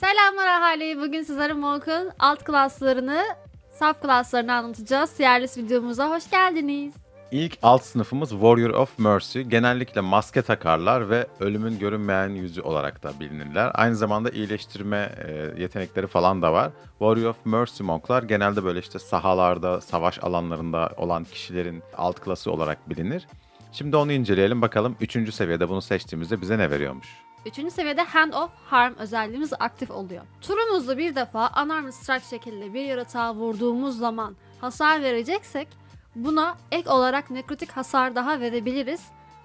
Selamlar ahali. Bugün sizlere Monk'un alt klaslarını, sub klaslarını anlatacağız. Yerlis videomuza hoş geldiniz. İlk alt sınıfımız Warrior of Mercy. Genellikle maske takarlar ve ölümün görünmeyen yüzü olarak da bilinirler. Aynı zamanda iyileştirme e, yetenekleri falan da var. Warrior of Mercy monklar genelde böyle işte sahalarda, savaş alanlarında olan kişilerin alt klası olarak bilinir. Şimdi onu inceleyelim bakalım 3. seviyede bunu seçtiğimizde bize ne veriyormuş. Üçüncü seviyede Hand of Harm özelliğimiz aktif oluyor. Turumuzda bir defa Unarmed Strike şekilde bir yaratığa vurduğumuz zaman hasar vereceksek buna ek olarak nekrotik hasar daha verebiliriz.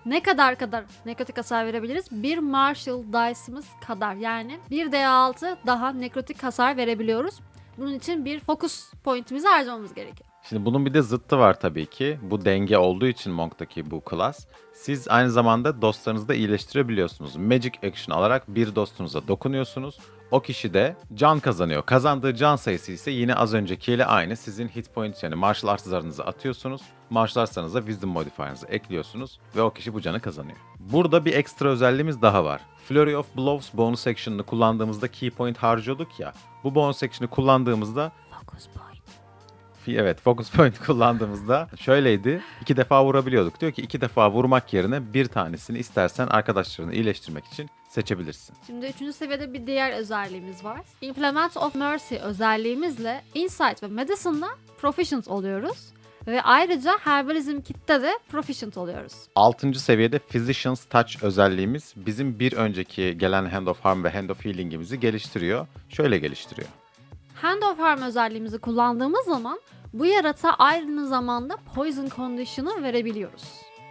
Ne kadar kadar nekrotik hasar verebiliriz? Bir Marshall Dice'ımız kadar yani 1 D6 daha nekrotik hasar verebiliyoruz. Bunun için bir focus pointimizi harcamamız gerekiyor. Şimdi bunun bir de zıttı var tabii ki. Bu denge olduğu için Monk'taki bu klas. Siz aynı zamanda dostlarınızı da iyileştirebiliyorsunuz. Magic Action alarak bir dostunuza dokunuyorsunuz. O kişi de can kazanıyor. Kazandığı can sayısı ise yine az öncekiyle aynı. Sizin hit point yani martial arts zarınızı atıyorsunuz. Martial arts'larınıza wisdom modifier'ınızı ekliyorsunuz ve o kişi bu canı kazanıyor. Burada bir ekstra özelliğimiz daha var. Flurry of Blows bonus action'ını kullandığımızda key point harcıyorduk ya. Bu bonus action'ı kullandığımızda Focus point. Evet focus point kullandığımızda şöyleydi. iki defa vurabiliyorduk. Diyor ki iki defa vurmak yerine bir tanesini istersen arkadaşlarını iyileştirmek için seçebilirsin. Şimdi üçüncü seviyede bir diğer özelliğimiz var. Implement of Mercy özelliğimizle Insight ve Medicine'da Proficient oluyoruz. Ve ayrıca Herbalism Kit'te de Proficient oluyoruz. Altıncı seviyede Physician's Touch özelliğimiz bizim bir önceki gelen Hand of Harm ve Hand of Healing'imizi geliştiriyor. Şöyle geliştiriyor. Hand of Harm özelliğimizi kullandığımız zaman bu yaratığa aynı zamanda Poison Condition'ı verebiliyoruz.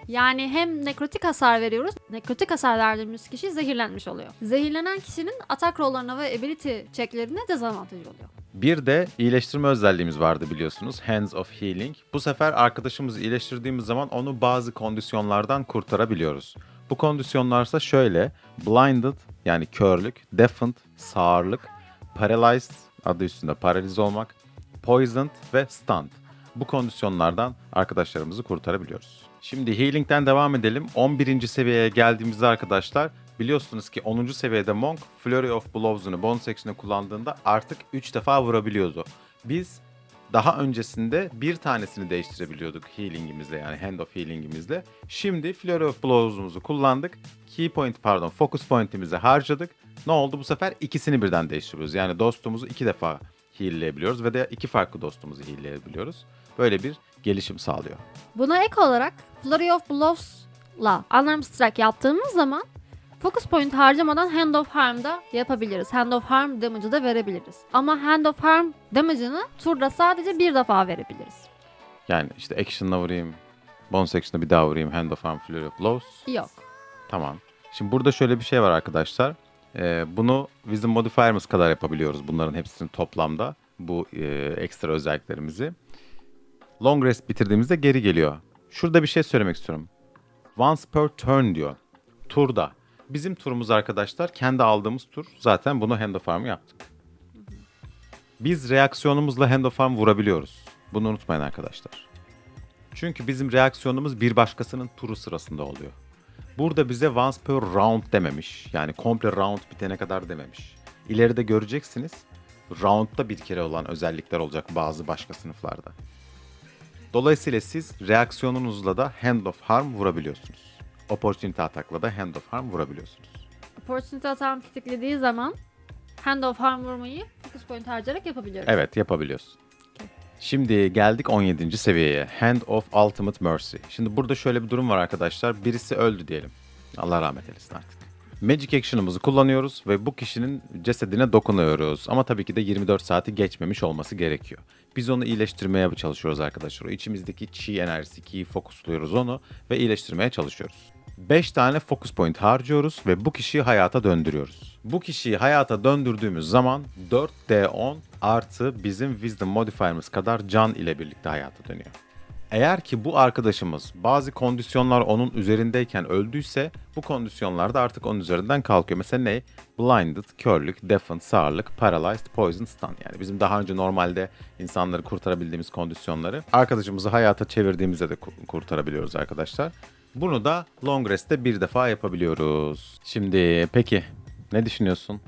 Yani hem nekrotik hasar veriyoruz. Nekrotik hasar verdiğimiz kişi zehirlenmiş oluyor. Zehirlenen kişinin atak rollerine ve ability checklerine dezavantaj oluyor. Bir de iyileştirme özelliğimiz vardı biliyorsunuz. Hands of Healing. Bu sefer arkadaşımızı iyileştirdiğimiz zaman onu bazı kondisyonlardan kurtarabiliyoruz. Bu kondisyonlarsa şöyle. Blinded yani körlük, deafened, sağırlık, paralyzed adı üstünde paralize olmak, poisoned ve stunned. Bu kondisyonlardan arkadaşlarımızı kurtarabiliyoruz. Şimdi healing'den devam edelim. 11. seviyeye geldiğimizde arkadaşlar biliyorsunuz ki 10. seviyede Monk Flurry of Blows'unu bonus action'ı kullandığında artık 3 defa vurabiliyordu. Biz daha öncesinde bir tanesini değiştirebiliyorduk healing'imizle yani hand of healing'imizle. Şimdi Flurry of Blows'umuzu kullandık. Key point pardon focus point'imizi harcadık. Ne oldu bu sefer ikisini birden değiştiriyoruz. Yani dostumuzu iki defa heal'leyebiliyoruz ve de iki farklı dostumuzu heal'leyebiliyoruz. Böyle bir gelişim sağlıyor. Buna ek olarak Flurry of Blows'la Unarmed Strike yaptığımız zaman Focus Point harcamadan Hand of Harm'da yapabiliriz. Hand of Harm damage'ı da verebiliriz. Ama Hand of Harm damage'ını turda sadece bir defa verebiliriz. Yani işte action'la vurayım, bonus action'la bir daha vurayım, hand of arm, flurry of blows. Yok. Tamam. Şimdi burada şöyle bir şey var arkadaşlar. Ee, bunu wisdom modifier'ımız kadar yapabiliyoruz bunların hepsini toplamda. Bu e, ekstra özelliklerimizi. Long rest bitirdiğimizde geri geliyor. Şurada bir şey söylemek istiyorum. Once per turn diyor. Turda. Bizim turumuz arkadaşlar kendi aldığımız tur. Zaten bunu hand of arm'ı yaptık. Biz reaksiyonumuzla hand of arm vurabiliyoruz. Bunu unutmayın arkadaşlar. Çünkü bizim reaksiyonumuz bir başkasının turu sırasında oluyor. Burada bize once per round dememiş. Yani komple round bitene kadar dememiş. İleride göreceksiniz. Round'da bir kere olan özellikler olacak bazı başka sınıflarda. Dolayısıyla siz reaksiyonunuzla da Hand of Harm vurabiliyorsunuz. Opportunity atakla da Hand of Harm vurabiliyorsunuz. Opportunity atam tetiklediği zaman Hand of Harm vurmayı Focus Point harcayarak yapabiliyoruz. Evet yapabiliyorsun. Şimdi geldik 17. seviyeye. Hand of Ultimate Mercy. Şimdi burada şöyle bir durum var arkadaşlar. Birisi öldü diyelim. Allah rahmet eylesin artık. Magic Action'ımızı kullanıyoruz ve bu kişinin cesedine dokunuyoruz. Ama tabii ki de 24 saati geçmemiş olması gerekiyor. Biz onu iyileştirmeye çalışıyoruz arkadaşlar. O içimizdeki chi enerjisi, ki'yi fokusluyoruz onu ve iyileştirmeye çalışıyoruz. 5 tane focus point harcıyoruz ve bu kişiyi hayata döndürüyoruz. Bu kişiyi hayata döndürdüğümüz zaman 4D10 artı bizim wisdom modifier'ımız kadar can ile birlikte hayata dönüyor. Eğer ki bu arkadaşımız bazı kondisyonlar onun üzerindeyken öldüyse bu kondisyonlar da artık onun üzerinden kalkıyor. Mesela ne? Blinded, körlük, deafened, sağırlık, paralyzed, poison, stun. Yani bizim daha önce normalde insanları kurtarabildiğimiz kondisyonları arkadaşımızı hayata çevirdiğimizde de ku- kurtarabiliyoruz arkadaşlar. Bunu da long rest'te bir defa yapabiliyoruz. Şimdi peki ne düşünüyorsun?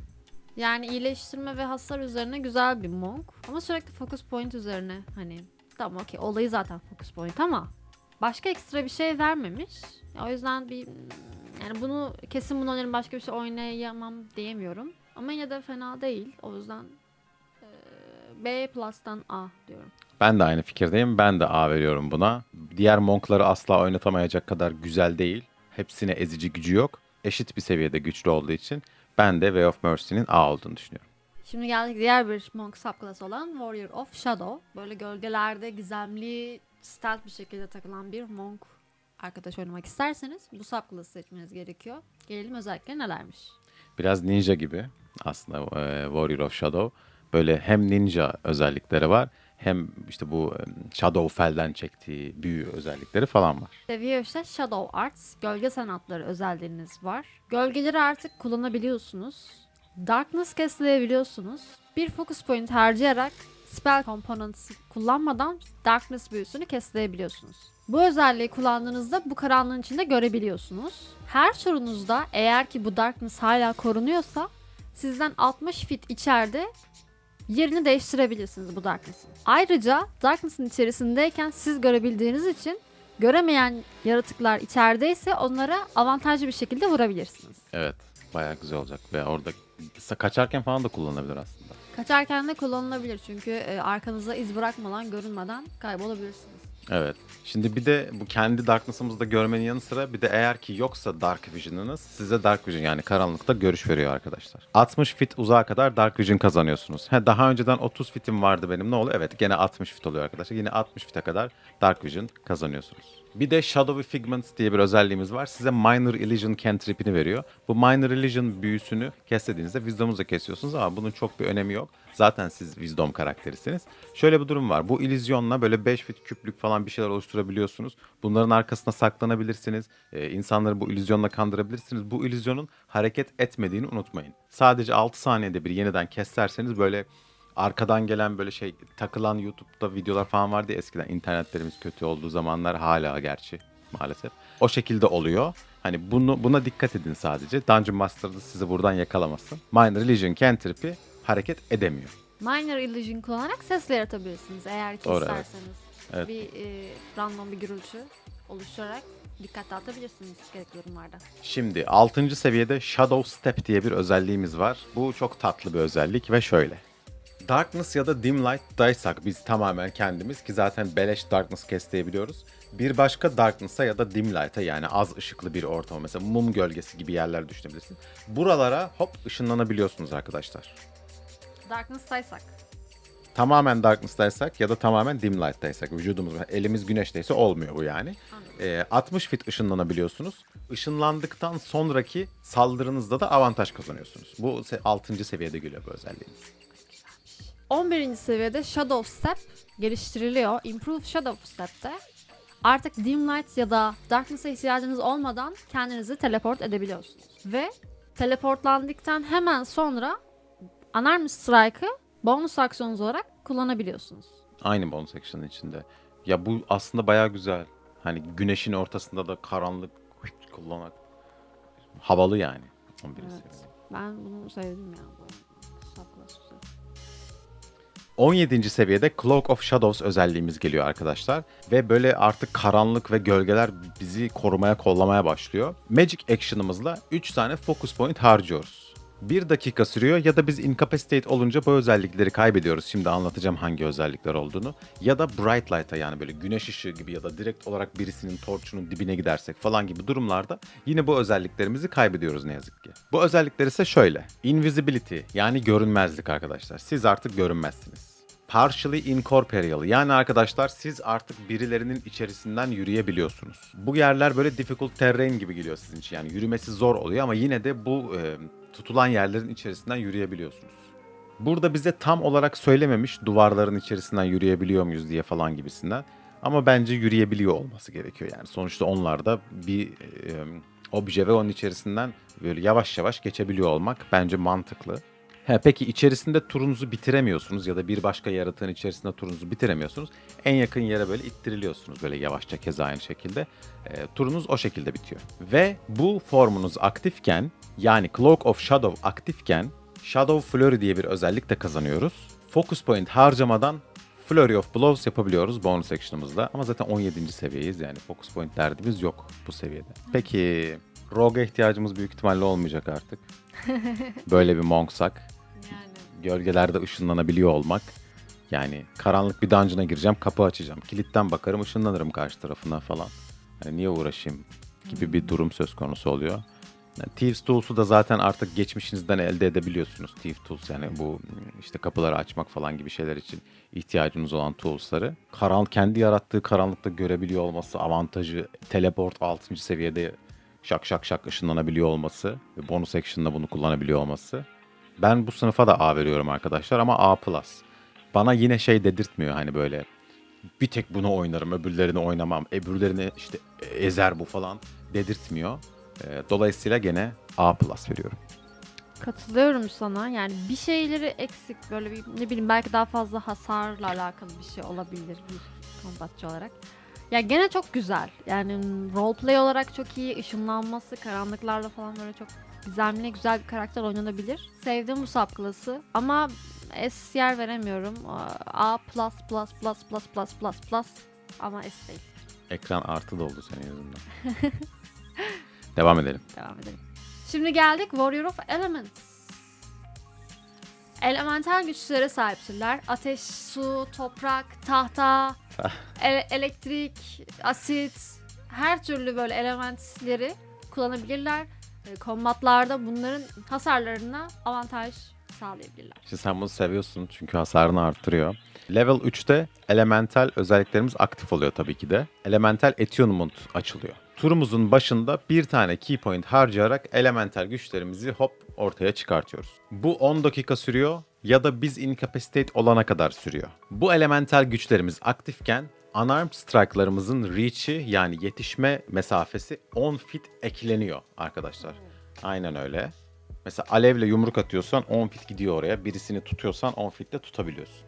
Yani iyileştirme ve hasar üzerine güzel bir monk. Ama sürekli focus point üzerine hani tamam okey olayı zaten focus point ama başka ekstra bir şey vermemiş. O yüzden bir yani bunu kesin bunu oynarım başka bir şey oynayamam diyemiyorum. Ama yine de fena değil. O yüzden eee, B plus'tan A diyorum. Ben de aynı fikirdeyim. Ben de A veriyorum buna. Diğer Monk'ları asla oynatamayacak kadar güzel değil. Hepsine ezici gücü yok. Eşit bir seviyede güçlü olduğu için ben de Way of Mercy'nin A olduğunu düşünüyorum. Şimdi geldik diğer bir monk subclass olan Warrior of Shadow. Böyle gölgelerde gizemli, stealth bir şekilde takılan bir monk arkadaş oynamak isterseniz bu subclass'ı seçmeniz gerekiyor. Gelelim özellikleri nelermiş? Biraz ninja gibi aslında e, Warrior of Shadow. Böyle hem ninja özellikleri var hem işte bu Shadowfell'den çektiği büyü özellikleri falan var. Seviye 3'te Shadow Arts, gölge sanatları özelliğiniz var. Gölgeleri artık kullanabiliyorsunuz. Darkness kestirebiliyorsunuz. Bir focus point harcayarak spell components kullanmadan Darkness büyüsünü kestirebiliyorsunuz. Bu özelliği kullandığınızda bu karanlığın içinde görebiliyorsunuz. Her turunuzda eğer ki bu Darkness hala korunuyorsa sizden 60 feet içeride yerini değiştirebilirsiniz bu Darkness'ın. Ayrıca Darkness'ın içerisindeyken siz görebildiğiniz için göremeyen yaratıklar içerideyse onlara avantajlı bir şekilde vurabilirsiniz. Evet bayağı güzel olacak ve orada kaçarken falan da kullanılabilir aslında. Kaçarken de kullanılabilir çünkü e, arkanıza iz bırakmadan, görünmeden kaybolabilirsiniz. Evet. Şimdi bir de bu kendi Darkness'ımızda görmenin yanı sıra bir de eğer ki yoksa Dark Vision'ınız size Dark Vision yani karanlıkta görüş veriyor arkadaşlar. 60 fit uzağa kadar Dark Vision kazanıyorsunuz. He, daha önceden 30 fitim vardı benim ne oluyor? Evet gene 60 fit oluyor arkadaşlar. Yine 60 fite kadar Dark Vision kazanıyorsunuz. Bir de Shadowy Figments diye bir özelliğimiz var. Size Minor Illusion cantrip'ini veriyor. Bu Minor Illusion büyüsünü keslediğinizde Wisdom'unuzu kesiyorsunuz ama bunun çok bir önemi yok. Zaten siz Wisdom karakterisiniz. Şöyle bir durum var. Bu illüzyonla böyle 5 fit küplük falan bir şeyler oluşturabiliyorsunuz. Bunların arkasına saklanabilirsiniz. Ee, insanları bu illüzyonla kandırabilirsiniz. Bu illüzyonun hareket etmediğini unutmayın. Sadece 6 saniyede bir yeniden keserseniz böyle arkadan gelen böyle şey takılan YouTube'da videolar falan vardı ya eskiden internetlerimiz kötü olduğu zamanlar hala gerçi maalesef. O şekilde oluyor. Hani bunu buna dikkat edin sadece. Dungeon Master'da sizi buradan yakalamasın. Minor Illusion cantrip'i hareket edemiyor. Minor Illusion kullanarak ses de yaratabilirsiniz eğer ki Doğru, isterseniz. Evet. Bir e, random bir gürültü oluşturarak dikkat dağıtabilirsiniz gerekli durumlarda. Şimdi 6. seviyede Shadow Step diye bir özelliğimiz var. Bu çok tatlı bir özellik ve şöyle. Darkness ya da Dim Light'daysak biz tamamen kendimiz ki zaten beleş Darkness kesteyebiliyoruz. Bir başka Darkness'a ya da Dim Light'a yani az ışıklı bir ortama mesela mum gölgesi gibi yerler düşünebilirsin. Buralara hop ışınlanabiliyorsunuz arkadaşlar. Darkness'taysak. Tamamen Darkness'taysak ya da tamamen Dim Light'taysak vücudumuz elimiz güneşteyse olmuyor bu yani. Anladım. Ee, 60 fit ışınlanabiliyorsunuz. Işınlandıktan sonraki saldırınızda da avantaj kazanıyorsunuz. Bu 6. seviyede geliyor bu özelliğiniz. 11. seviyede Shadow Step geliştiriliyor. Improve Shadow Step'te artık Dim Light ya da Darkness'a ihtiyacınız olmadan kendinizi teleport edebiliyorsunuz. Ve teleportlandıktan hemen sonra Unarmed Strike'ı bonus aksiyonunuz olarak kullanabiliyorsunuz. Aynı bonus action'ın içinde. Ya bu aslında baya güzel. Hani güneşin ortasında da karanlık kullanak. Havalı yani. 11. Evet. seviye. Ben bunu sevdim ya. Bu. 17. seviyede Cloak of Shadows özelliğimiz geliyor arkadaşlar. Ve böyle artık karanlık ve gölgeler bizi korumaya kollamaya başlıyor. Magic Action'ımızla 3 tane focus point harcıyoruz. 1 dakika sürüyor ya da biz incapacitate olunca bu özellikleri kaybediyoruz. Şimdi anlatacağım hangi özellikler olduğunu. Ya da bright light'a yani böyle güneş ışığı gibi ya da direkt olarak birisinin torçunun dibine gidersek falan gibi durumlarda yine bu özelliklerimizi kaybediyoruz ne yazık ki. Bu özellikler ise şöyle. Invisibility yani görünmezlik arkadaşlar. Siz artık görünmezsiniz. Partially incorporeal yani arkadaşlar siz artık birilerinin içerisinden yürüyebiliyorsunuz. Bu yerler böyle difficult terrain gibi geliyor sizin için yani yürümesi zor oluyor ama yine de bu e, tutulan yerlerin içerisinden yürüyebiliyorsunuz. Burada bize tam olarak söylememiş duvarların içerisinden yürüyebiliyor muyuz diye falan gibisinden. Ama bence yürüyebiliyor olması gerekiyor yani. Sonuçta onlar da bir e, obje ve onun içerisinden böyle yavaş yavaş geçebiliyor olmak bence mantıklı. He, peki içerisinde turunuzu bitiremiyorsunuz ya da bir başka yaratığın içerisinde turunuzu bitiremiyorsunuz. En yakın yere böyle ittiriliyorsunuz böyle yavaşça keza aynı şekilde. E, turunuz o şekilde bitiyor. Ve bu formunuz aktifken yani Cloak of Shadow aktifken Shadow Flurry diye bir özellik de kazanıyoruz. Focus Point harcamadan Flurry of Blows yapabiliyoruz bonus action'ımızda. Ama zaten 17. seviyeyiz yani Focus Point derdimiz yok bu seviyede. Peki Rogue'a ihtiyacımız büyük ihtimalle olmayacak artık. Böyle bir monksak. Gölgelerde ışınlanabiliyor olmak. Yani karanlık bir dungeon'a gireceğim, kapı açacağım. Kilitten bakarım, ışınlanırım karşı tarafına falan. Hani niye uğraşayım gibi bir durum söz konusu oluyor. Yani Thieves Tools'u da zaten artık geçmişinizden elde edebiliyorsunuz. Thieves Tools yani bu işte kapıları açmak falan gibi şeyler için ihtiyacınız olan tools'ları. Karan kendi yarattığı karanlıkta görebiliyor olması avantajı. Teleport 6. seviyede şak şak şak ışınlanabiliyor olması ve bonus action'da bunu kullanabiliyor olması. Ben bu sınıfa da A veriyorum arkadaşlar ama A+. Bana yine şey dedirtmiyor hani böyle bir tek bunu oynarım öbürlerini oynamam. Öbürlerini işte ezer bu falan dedirtmiyor. Ee, Dolayısıyla gene A plus veriyorum. Katılıyorum sana. Yani bir şeyleri eksik böyle bir ne bileyim belki daha fazla hasarla alakalı bir şey olabilir bir kombatçı olarak. Ya gene çok güzel. Yani roleplay olarak çok iyi. ışınlanması, karanlıklarla falan böyle çok gizemli, güzel bir karakter oynanabilir. Sevdim bu subclass'ı ama S yer veremiyorum. A plus plus plus plus plus plus plus ama S değil. Ekran artı doldu senin yüzünden. Devam edelim. Devam edelim. Şimdi geldik Warrior of Elements. Elemental güçlere sahiptirler. Ateş, su, toprak, tahta, ele- elektrik, asit, her türlü böyle elementleri kullanabilirler. E, Kombatlarda bunların hasarlarına avantaj sağlayabilirler. Şimdi sen bunu seviyorsun çünkü hasarını arttırıyor. Level 3'te elemental özelliklerimiz aktif oluyor tabii ki de. Elemental attunement açılıyor. Turumuzun başında bir tane key point harcayarak elemental güçlerimizi hop ortaya çıkartıyoruz. Bu 10 dakika sürüyor ya da biz incapacitate olana kadar sürüyor. Bu elemental güçlerimiz aktifken unarmed strike'larımızın reach'i yani yetişme mesafesi 10 feet ekleniyor arkadaşlar. Aynen öyle. Mesela alevle yumruk atıyorsan 10 fit gidiyor oraya. Birisini tutuyorsan 10 fitle tutabiliyorsun.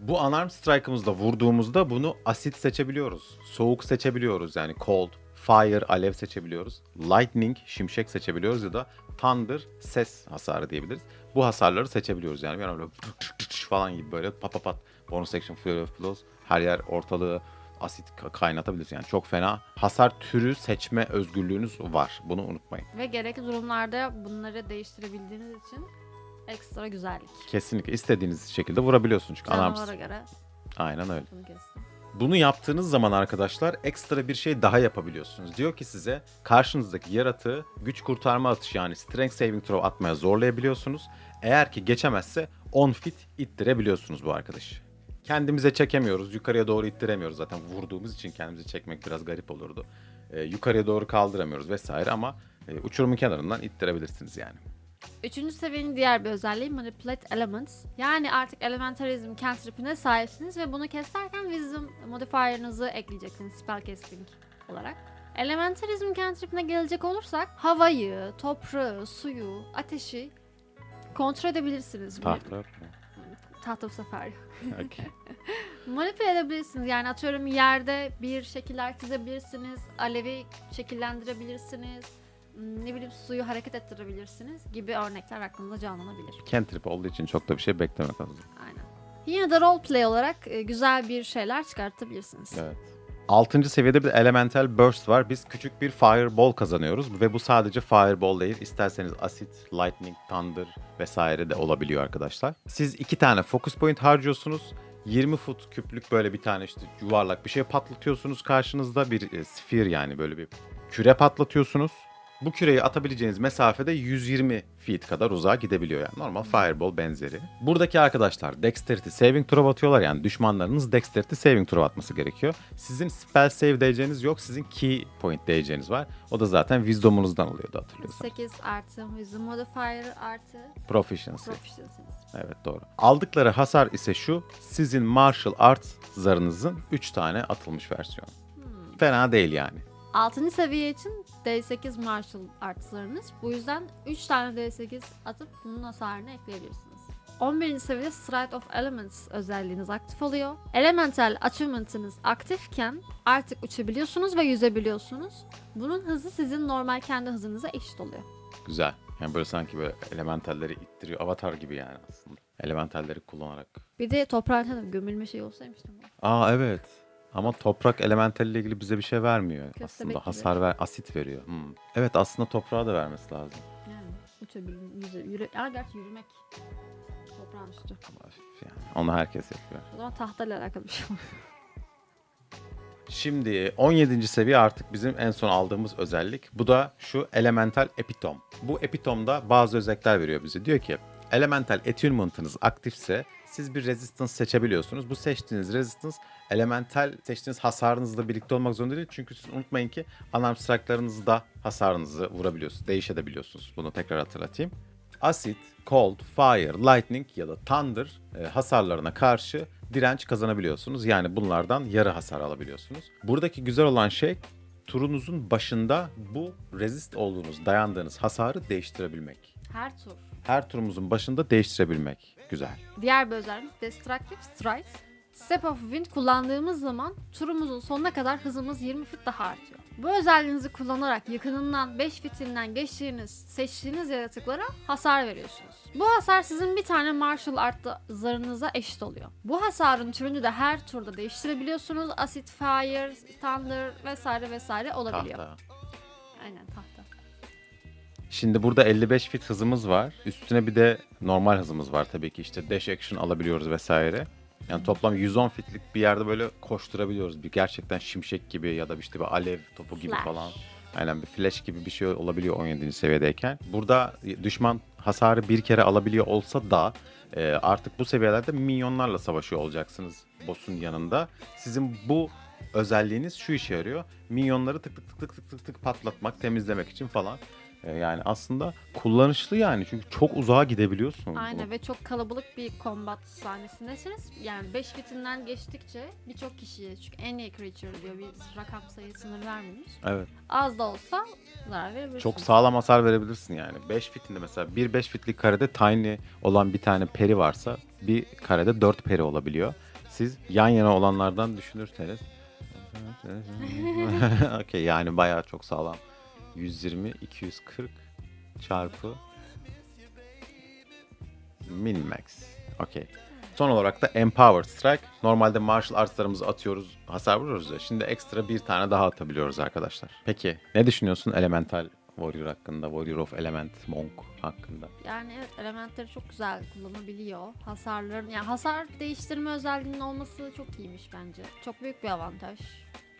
Bu unarmed strike'ımızda vurduğumuzda bunu asit seçebiliyoruz. Soğuk seçebiliyoruz yani cold, fire, alev seçebiliyoruz. Lightning, şimşek seçebiliyoruz ya da thunder, ses hasarı diyebiliriz. Bu hasarları seçebiliyoruz yani. Yani böyle falan gibi böyle pat pat pat. Bonus action, fury of blows. Her yer ortalığı asit ka- kaynatabiliriz. Yani çok fena hasar türü seçme özgürlüğünüz var. Bunu unutmayın. Ve gerekli durumlarda bunları değiştirebildiğiniz için ekstra güzellik. Kesinlikle istediğiniz şekilde vurabiliyorsun çünkü anamsız. göre Aynen öyle. bunu. Bunu yaptığınız zaman arkadaşlar ekstra bir şey daha yapabiliyorsunuz. Diyor ki size karşınızdaki yaratığı güç kurtarma atışı yani strength saving throw atmaya zorlayabiliyorsunuz. Eğer ki geçemezse 10 fit ittirebiliyorsunuz bu arkadaşı. Kendimize çekemiyoruz. Yukarıya doğru ittiremiyoruz zaten. Vurduğumuz için kendimizi çekmek biraz garip olurdu. Ee, yukarıya doğru kaldıramıyoruz vesaire ama e, uçurumun kenarından ittirebilirsiniz yani. Üçüncü seviyenin diğer bir özelliği Manipulate Elements. Yani artık Elementalism cantrip'ine sahipsiniz ve bunu keserken Wisdom modifier'ınızı ekleyeceksiniz spellcasting olarak. Elementalism cantrip'ine gelecek olursak havayı, toprağı, suyu, ateşi kontrol edebilirsiniz. Tahta yok mu? Tahta bu sefer yok. Okey. Manipüle edebilirsiniz. Yani atıyorum yerde bir şekiller çizebilirsiniz. Alevi şekillendirebilirsiniz. hmm, Ne bileyim suyu hareket ettirebilirsiniz gibi örnekler aklınıza canlanabilir. Cantrip olduğu için çok da bir şey beklemek lazım. Aynen. Yine de roleplay olarak e, güzel bir şeyler çıkartabilirsiniz. Evet. 6. seviyede bir elemental burst var. Biz küçük bir fireball kazanıyoruz ve bu sadece fireball değil. İsterseniz acid, lightning, thunder vesaire de olabiliyor arkadaşlar. Siz iki tane focus point harcıyorsunuz. 20 foot küplük böyle bir tane işte yuvarlak bir şey patlatıyorsunuz karşınızda. Bir e, sphere yani böyle bir küre patlatıyorsunuz. Bu küreyi atabileceğiniz mesafede 120 feet kadar uzağa gidebiliyor yani. Normal fireball benzeri. Buradaki arkadaşlar dexterity saving throw atıyorlar yani düşmanlarınız dexterity saving throw atması gerekiyor. Sizin spell save diyeceğiniz yok. Sizin key point diyeceğiniz var. O da zaten wisdom'unuzdan oluyordu hatırlıyorsanız. 8 artı Wisdom Modifier artı Proficiency. Proficiency'niz. Evet doğru. Aldıkları hasar ise şu. Sizin martial arts'larınızın 3 tane atılmış versiyonu. Fena değil yani. 6. seviye için D8 martial artslarınız. Bu yüzden 3 tane D8 atıp bunun hasarını ekleyebilirsiniz. 11. seviyede Stride of Elements özelliğiniz aktif oluyor. Elemental achievement'ınız aktifken artık uçabiliyorsunuz ve yüzebiliyorsunuz. Bunun hızı sizin normal kendi hızınıza eşit oluyor. Güzel. Yani böyle sanki böyle elementalleri ittiriyor. Avatar gibi yani aslında. Elementalleri kullanarak. Bir de toprağın gömülme şey olsaymış. Aa evet. Ama toprak elementaliyle ilgili bize bir şey vermiyor. Aslında gibi. hasar ver, asit veriyor. Hmm. Evet aslında toprağa da vermesi lazım. Yani uçabilmemizi, yürü... Gerçi yürümek. Toprağın üstü. Ama yani. Onu herkes yapıyor. O zaman tahtayla alakalı bir şey var. Şimdi 17. seviye artık bizim en son aldığımız özellik. Bu da şu elemental epitom. Bu epitomda bazı özellikler veriyor bize. Diyor ki elemental attunement'ınız aktifse siz bir resistance seçebiliyorsunuz. Bu seçtiğiniz resistance elemental seçtiğiniz hasarınızla birlikte olmak zorunda değil. Çünkü siz unutmayın ki alarm strike'larınızda hasarınızı vurabiliyorsunuz. Değişebiliyorsunuz. Bunu tekrar hatırlatayım. Acid, Cold, Fire, Lightning ya da Thunder e, hasarlarına karşı direnç kazanabiliyorsunuz. Yani bunlardan yarı hasar alabiliyorsunuz. Buradaki güzel olan şey turunuzun başında bu resist olduğunuz, dayandığınız hasarı değiştirebilmek. Her tur. Her turumuzun başında değiştirebilmek. Güzel. Diğer bir özelliğimiz Destructive Strike. Step of Wind kullandığımız zaman turumuzun sonuna kadar hızımız 20 fit daha artıyor. Bu özelliğinizi kullanarak yakınından 5 fitinden geçtiğiniz, seçtiğiniz yaratıklara hasar veriyorsunuz. Bu hasar sizin bir tane martial art'ta zarınıza eşit oluyor. Bu hasarın türünü de her turda değiştirebiliyorsunuz. Acid, Fire, Thunder vesaire vesaire olabiliyor. Tahta. Aynen tahta. Şimdi burada 55 fit hızımız var. Üstüne bir de normal hızımız var tabii ki. işte dash action alabiliyoruz vesaire. Yani toplam 110 fitlik bir yerde böyle koşturabiliyoruz. Bir gerçekten şimşek gibi ya da işte bir alev topu gibi Flash. falan. Aynen bir flash gibi bir şey olabiliyor 17. seviyedeyken. Burada düşman hasarı bir kere alabiliyor olsa da e, artık bu seviyelerde minyonlarla savaşıyor olacaksınız boss'un yanında. Sizin bu özelliğiniz şu işe yarıyor. Minyonları tık tık tık tık tık tık tık patlatmak, temizlemek için falan. E, yani aslında kullanışlı yani çünkü çok uzağa gidebiliyorsun. Aynen ve çok kalabalık bir combat sahnesindesiniz. Yani 5 fitinden geçtikçe birçok kişiye çünkü en iyi creature diyor bir rakam sayı sınır vermiyoruz. Evet. Az da olsa zarar verebilirsiniz. Çok sağlam hasar verebilirsin yani. 5 fitinde mesela bir 5 fitlik karede tiny olan bir tane peri varsa bir karede 4 peri olabiliyor. Siz yan yana olanlardan düşünürseniz Okey yani bayağı çok sağlam. 120 240 çarpı min max. Okey. Son olarak da Empowered Strike. Normalde martial artslarımızı atıyoruz, hasar vuruyoruz ya. Şimdi ekstra bir tane daha atabiliyoruz arkadaşlar. Peki ne düşünüyorsun Elemental Warrior hakkında, Warrior of Element, Monk hakkında? Yani evet elementleri çok güzel kullanabiliyor. Hasarların yani hasar değiştirme özelliğinin olması çok iyiymiş bence. Çok büyük bir avantaj.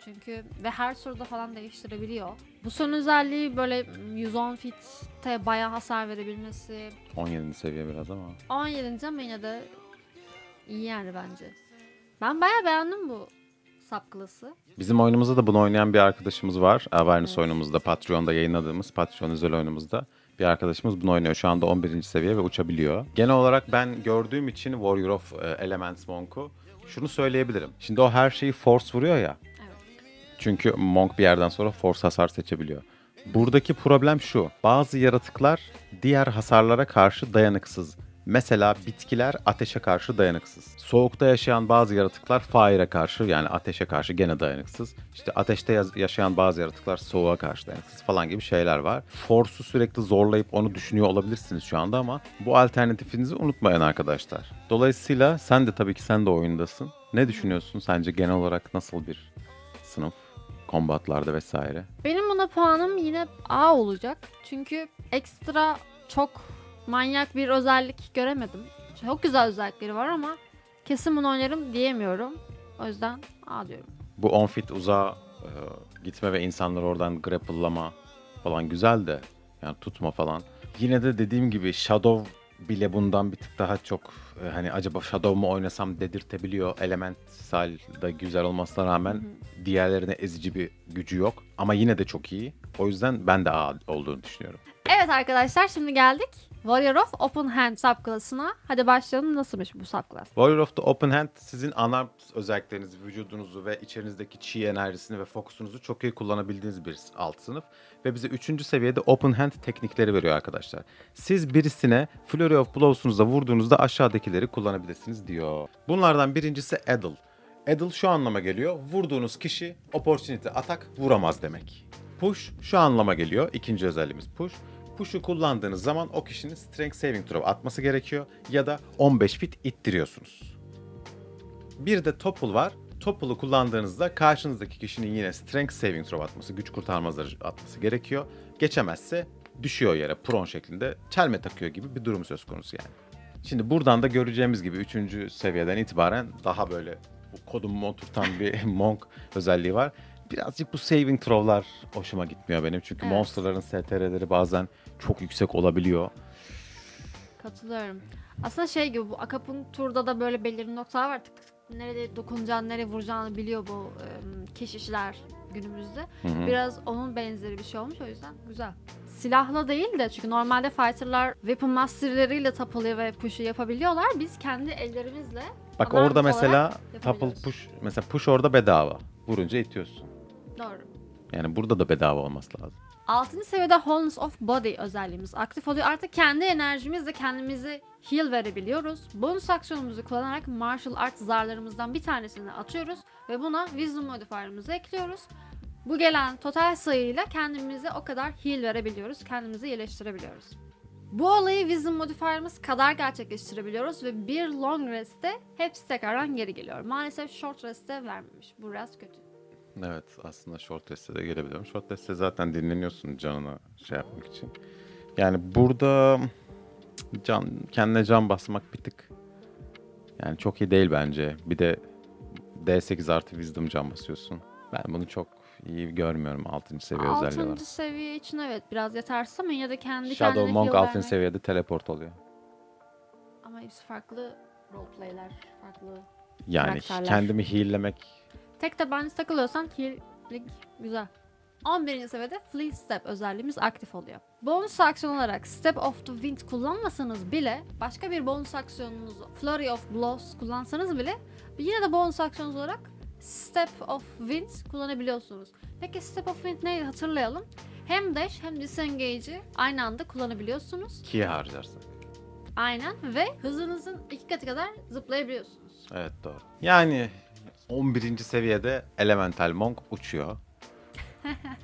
Çünkü ve her soruda falan değiştirebiliyor. Bu son özelliği böyle 110 fitte bayağı hasar verebilmesi, 17. seviye biraz ama. 17. ama yine de iyi yani bence. Ben bayağı beğendim bu sapkılısı. Bizim oyunumuzda da bunu oynayan bir arkadaşımız var. Awareness Evet. oyunumuzda, Patreon'da yayınladığımız Patreon özel oyunumuzda. Bir arkadaşımız bunu oynuyor. Şu anda 11. seviye ve uçabiliyor. Genel olarak ben gördüğüm için Warrior of e, Elements Monk'u şunu söyleyebilirim. Şimdi o her şeyi force vuruyor ya. Çünkü Monk bir yerden sonra force hasar seçebiliyor. Buradaki problem şu. Bazı yaratıklar diğer hasarlara karşı dayanıksız. Mesela bitkiler ateşe karşı dayanıksız. Soğukta yaşayan bazı yaratıklar fire'a karşı yani ateşe karşı gene dayanıksız. İşte ateşte yaşayan bazı yaratıklar soğuğa karşı dayanıksız falan gibi şeyler var. Force'u sürekli zorlayıp onu düşünüyor olabilirsiniz şu anda ama bu alternatifinizi unutmayın arkadaşlar. Dolayısıyla sen de tabii ki sen de oyundasın. Ne düşünüyorsun sence genel olarak nasıl bir sınıf? Kombatlarda vesaire. Benim buna puanım yine A olacak. Çünkü ekstra çok manyak bir özellik göremedim. Çok güzel özellikleri var ama kesin bunu oynarım diyemiyorum. O yüzden A diyorum. Bu 10 fit uzağa e, gitme ve insanları oradan grapple'lama falan güzel de yani tutma falan. Yine de dediğim gibi Shadow bile bundan bir tık daha çok e, hani acaba Shadow mu oynasam dedirtebiliyor. Elementsal da güzel olmasına rağmen diğerlerine ezici bir gücü yok. Ama yine de çok iyi. O yüzden ben de A olduğunu düşünüyorum. Evet arkadaşlar şimdi geldik Warrior of Open Hand subklasına. Hadi başlayalım nasılmış bu subclass? Warrior of the Open Hand sizin ana özelliklerinizi, vücudunuzu ve içerinizdeki chi enerjisini ve fokusunuzu çok iyi kullanabildiğiniz bir alt sınıf. Ve bize 3. seviyede Open Hand teknikleri veriyor arkadaşlar. Siz birisine Flurry of Blows'unuzla vurduğunuzda aşağıdakileri kullanabilirsiniz diyor. Bunlardan birincisi Addle. Addle şu anlama geliyor. Vurduğunuz kişi opportunity atak vuramaz demek. Push şu anlama geliyor. İkinci özelliğimiz push. Push'u kullandığınız zaman o kişinin strength saving throw atması gerekiyor ya da 15 fit ittiriyorsunuz. Bir de topple var. Topple'u kullandığınızda karşınızdaki kişinin yine strength saving throw atması, güç kurtarma zarı atması gerekiyor. Geçemezse düşüyor yere prone şeklinde çelme takıyor gibi bir durum söz konusu yani. Şimdi buradan da göreceğimiz gibi 3. seviyeden itibaren daha böyle bu kodumu oturtan bir monk özelliği var. Birazcık bu saving throw'lar hoşuma gitmiyor benim. Çünkü Evet. monsterların STR'leri bazen çok yüksek olabiliyor. Katılıyorum. Aslında şey gibi bu akupunkturda da böyle belirli noktalar var. Tık tık tık nerede dokunacağını, nereye vuracağını biliyor bu e, keşişler günümüzde. Hı hı. Biraz onun benzeri bir şey olmuş o yüzden güzel. Silahla değil de çünkü normalde fighterlar weapon masterleriyle tapılıyor ve push'u yapabiliyorlar. Biz kendi ellerimizle Bak orada mesela yapabiliyoruz. push mesela push orada bedava. Vurunca itiyorsun. Doğru. Yani burada da bedava olması lazım. 6. seviyede Wholeness of Body özelliğimiz aktif oluyor. Artık kendi enerjimizle kendimizi heal verebiliyoruz. Bonus aksiyonumuzu kullanarak martial art zarlarımızdan bir tanesini atıyoruz ve buna wisdom modifier'ımızı ekliyoruz. Bu gelen total sayıyla kendimize o kadar heal verebiliyoruz. Kendimizi iyileştirebiliyoruz. Bu olayı wisdom modifier'ımız kadar gerçekleştirebiliyoruz ve bir long rest'te hepsi tekrardan geri geliyor. Maalesef short rest'te vermemiş. Bu biraz kötü. Evet aslında short rest'e de gelebiliyorum. Short rest'te zaten dinleniyorsun canını şey yapmak için. Yani burada can kendine can basmak bir tık yani çok iyi değil bence. Bir de D8 artı wisdom can basıyorsun. Ben bunu çok iyi görmüyorum 6. seviye özelliği olarak. 6. seviye için evet biraz yetersiz ama yine de kendi Shadow kendine Monk heal 6. vermek- seviyede teleport oluyor. Ama hepsi farklı roleplayler, farklı. Yani Karakterler. kendimi heal'lemek Tek tabanca takılıyorsan heal'lik güzel. 11. seviyede Fleet Step özelliğimiz aktif oluyor. Bonus aksiyon olarak Step of the Wind kullanmasanız bile başka bir bonus aksiyonunuzu Flurry of Blows kullansanız bile yine de bonus aksiyonunuz olarak Step of Wind kullanabiliyorsunuz. Peki Step of Wind neydi hatırlayalım. Hem dash hem disengage'i aynı anda kullanabiliyorsunuz. ki harcarsın. Aynen ve hızınızın iki katı kadar zıplayabiliyorsunuz. Evet doğru. Yani 11. seviyede Elemental Monk uçuyor.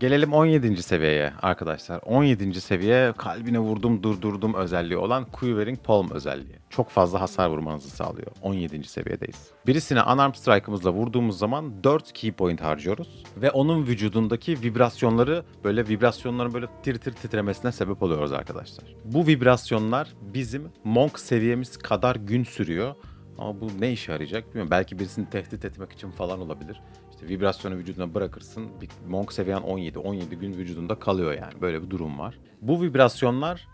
Gelelim 17. seviyeye arkadaşlar. 17. seviye kalbine vurdum durdurdum özelliği olan Quivering Palm özelliği. Çok fazla hasar vurmanızı sağlıyor. 17. seviyedeyiz. Birisine unarmed strike'ımızla vurduğumuz zaman 4 key point harcıyoruz. Ve onun vücudundaki vibrasyonları böyle vibrasyonların böyle tir tir titremesine sebep oluyoruz arkadaşlar. Bu vibrasyonlar bizim monk seviyemiz kadar gün sürüyor. Ama bu ne işe yarayacak bilmiyorum. Belki birisini tehdit etmek için falan olabilir. İşte vibrasyonu vücuduna bırakırsın. Bir monk seviyen 17. 17 gün vücudunda kalıyor yani. Böyle bir durum var. Bu vibrasyonlar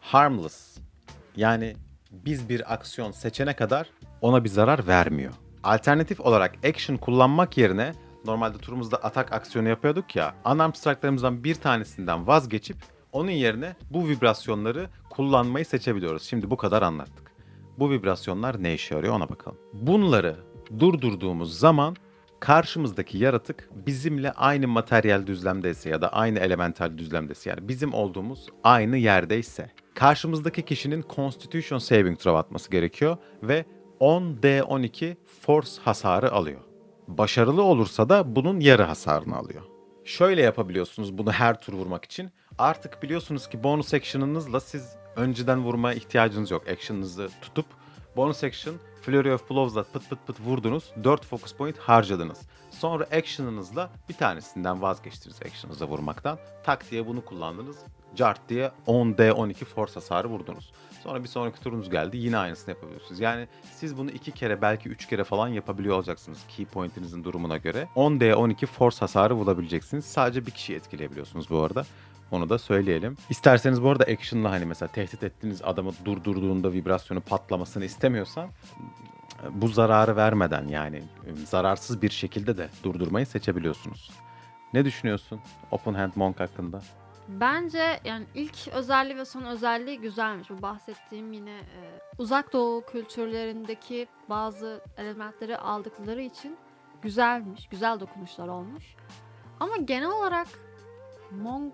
harmless. Yani biz bir aksiyon seçene kadar ona bir zarar vermiyor. Alternatif olarak action kullanmak yerine normalde turumuzda atak aksiyonu yapıyorduk ya. Unarmed strike'larımızdan bir tanesinden vazgeçip onun yerine bu vibrasyonları kullanmayı seçebiliyoruz. Şimdi bu kadar anlattık. Bu vibrasyonlar ne işe yarıyor ona bakalım. Bunları durdurduğumuz zaman karşımızdaki yaratık bizimle aynı materyal düzlemdeyse ya da aynı elemental düzlemdeyse yani bizim olduğumuz aynı yerdeyse karşımızdaki kişinin Constitution Saving Throw atması gerekiyor ve 10d12 Force hasarı alıyor. Başarılı olursa da bunun yarı hasarını alıyor. Şöyle yapabiliyorsunuz bunu her tur vurmak için. Artık biliyorsunuz ki bonus action'ınızla siz önceden vurmaya ihtiyacınız yok. Action'ınızı tutup bonus action Flurry of Blows'la pıt pıt pıt vurdunuz. 4 focus point harcadınız. Sonra action'ınızla bir tanesinden vazgeçtiniz action'ınıza vurmaktan. Tak diye bunu kullandınız. Cart diye 10d12 force hasarı vurdunuz. Sonra bir sonraki turunuz geldi yine aynısını yapabiliyorsunuz. Yani siz bunu iki kere belki üç kere falan yapabiliyor olacaksınız key point'inizin durumuna göre. 10d12 force hasarı vurabileceksiniz. Sadece bir kişiyi etkileyebiliyorsunuz bu arada. Onu da söyleyelim. İsterseniz bu arada action'la hani mesela tehdit ettiğiniz adamı durdurduğunda vibrasyonu patlamasını istemiyorsan bu zararı vermeden yani zararsız bir şekilde de durdurmayı seçebiliyorsunuz. Ne düşünüyorsun Open Hand Monk hakkında? Bence yani ilk özelliği ve son özelliği güzelmiş. Bu bahsettiğim yine e, uzak doğu kültürlerindeki bazı elementleri aldıkları için güzelmiş. Güzel dokunuşlar olmuş. Ama genel olarak Monk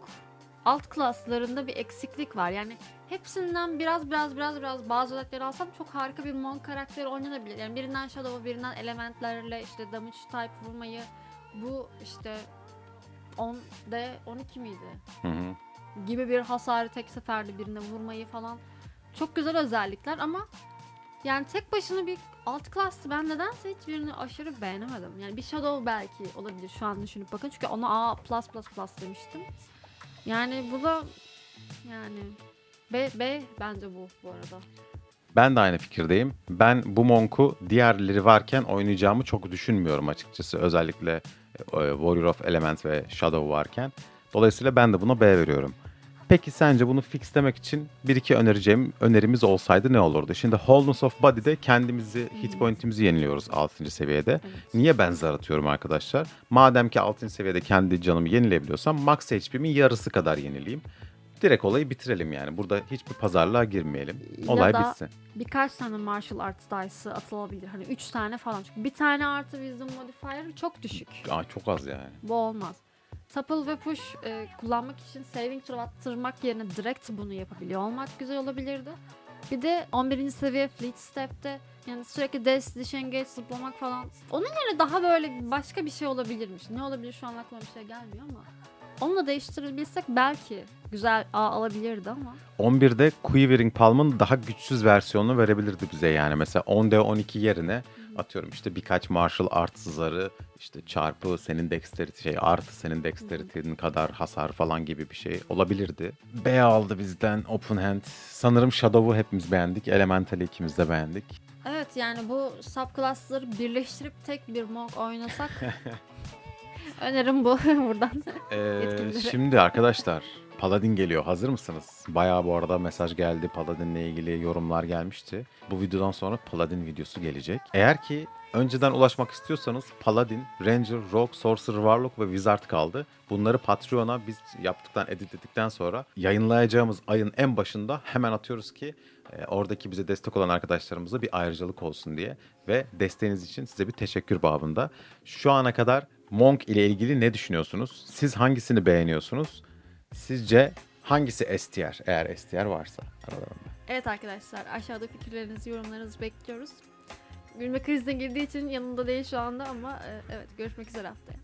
alt klaslarında bir eksiklik var. Yani hepsinden biraz biraz biraz biraz bazı özellikleri alsam çok harika bir Monk karakteri oynanabilir. Yani birinden Shadow'u birinden elementlerle işte damage type vurmayı bu işte 10 D 12 miydi? Hı hı. gibi bir hasarı tek seferde birine vurmayı falan çok güzel özellikler ama yani tek başına bir alt class'tı ben nedense hiçbirini aşırı beğenemedim. Yani bir Shadow belki olabilir şu an düşünüp bakın çünkü ona A++ demiştim. Yani bu da yani B, B bence bu bu arada. Ben de aynı fikirdeyim. Ben bu Monk'u diğerleri varken oynayacağımı çok düşünmüyorum açıkçası. Özellikle e, Warrior of Element ve Shadow varken. Dolayısıyla ben de buna B veriyorum. Peki sence bunu fixlemek için bir iki önereceğim önerimiz olsaydı ne olurdu? Şimdi Wholeness of Body'de kendimizi, hit point'imizi yeniliyoruz 6. seviyede. Evet. Niye ben zar atıyorum arkadaşlar? Madem ki 6. seviyede kendi canımı yenileyebiliyorsam max HP'min yarısı kadar yenileyim. Direkt olayı bitirelim yani. Burada hiçbir pazarlığa girmeyelim. Ya Olay da- bitsin. Birkaç tane martial arts dice'ı atılabilir. Hani 3 tane falan. Çünkü bir tane artı wisdom modifier çok düşük. Aa, çok az yani. Bu olmaz. Topple ve push e, kullanmak için saving throw attırmak yerine direkt bunu yapabiliyor olmak güzel olabilirdi. Bir de 11. seviye Fleet Step'te yani sürekli dash, disengage, zıplamak falan. Onun yerine daha böyle başka bir şey olabilirmiş. Ne olabilir şu an aklıma bir şey gelmiyor ama. Onunla değiştirebilsek belki güzel A alabilirdi ama. 11'de Quivering Palm'ın daha güçsüz versiyonunu verebilirdi bize yani. Mesela 10D 12 yerine atıyorum işte birkaç martial arts zarı işte çarpı senin dexterity şey artı senin dexterity'nin kadar hasar falan gibi bir şey olabilirdi. B aldı bizden Open Hand. Sanırım Shadow'u hepimiz beğendik. Elemental'i ikimiz de beğendik. Evet yani bu subclass'ları birleştirip tek bir monk oynasak önerim bu buradan. Ee, şimdi arkadaşlar Paladin geliyor. Hazır mısınız? Bayağı bu arada mesaj geldi. Paladin'le ilgili yorumlar gelmişti. Bu videodan sonra Paladin videosu gelecek. Eğer ki önceden ulaşmak istiyorsanız Paladin, Ranger, Rogue, Sorcerer, Warlock ve Wizard kaldı. Bunları Patreon'a biz yaptıktan, editledikten sonra yayınlayacağımız ayın en başında hemen atıyoruz ki e, oradaki bize destek olan arkadaşlarımıza bir ayrıcalık olsun diye ve desteğiniz için size bir teşekkür babında. Şu ana kadar Monk ile ilgili ne düşünüyorsunuz? Siz hangisini beğeniyorsunuz? Sizce hangisi S tier eğer S tier varsa aralarında? Evet arkadaşlar aşağıda fikirlerinizi, yorumlarınızı bekliyoruz. Gülme krizine girdiği için yanında değil şu anda ama e, evet görüşmek üzere haftaya.